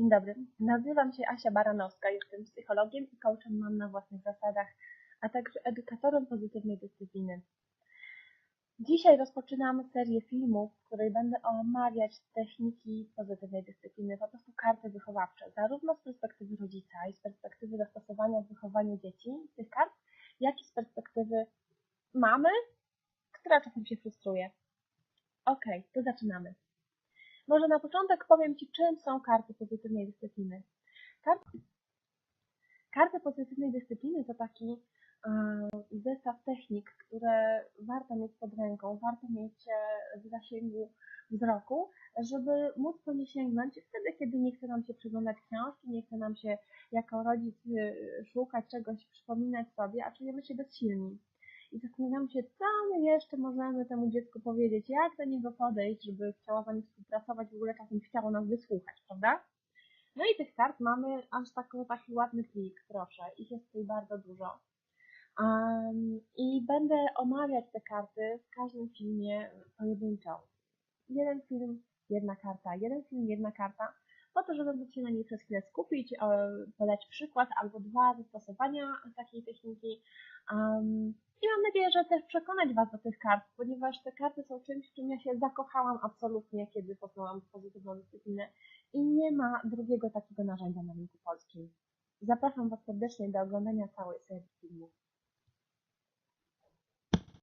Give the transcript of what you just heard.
Dzień dobry, nazywam się Asia Baranowska, jestem psychologiem i coachem mam na własnych zasadach, a także edukatorem pozytywnej dyscypliny. Dzisiaj rozpoczynam serię filmów, w której będę omawiać techniki pozytywnej dyscypliny, po prostu karty wychowawcze, zarówno z perspektywy rodzica i z perspektywy zastosowania w wychowaniu dzieci tych kart, jak i z perspektywy mamy, która czasem się frustruje. Ok, to zaczynamy. Może na początek powiem Ci, czym są karty pozytywnej dyscypliny. Karty, pozytywnej dyscypliny to taki e, zestaw technik, które warto mieć pod ręką, warto mieć e, w zasięgu wzroku, żeby móc po nie sięgnąć wtedy, kiedy nie chce nam się przeglądać książki, nie chce nam się jako rodzic e, szukać czegoś, przypominać sobie, a czujemy się bezsilni i zastanawiam się, co my jeszcze możemy temu dziecku powiedzieć, jak do niego podejść, żeby chciało z nami współpracować, w ogóle czasem chciało nas wysłuchać, prawda? No i tych kart mamy aż taki, taki ładny plik, proszę, ich jest tutaj bardzo dużo. Um, I będę omawiać te karty w każdym filmie pojedynczo. Jeden film, jedna karta, jeden film, jedna karta, po to, żeby móc się na niej przez chwilę skupić, podać przykład albo dwa zastosowania takiej techniki. I mam nadzieję, że też przekonać Was do tych kart, ponieważ te karty są czymś, w czym ja się zakochałam absolutnie, kiedy poznałam pozytywną dyscyplinę i nie ma drugiego takiego narzędzia na rynku polskim. Zapraszam Was serdecznie do oglądania całej serii.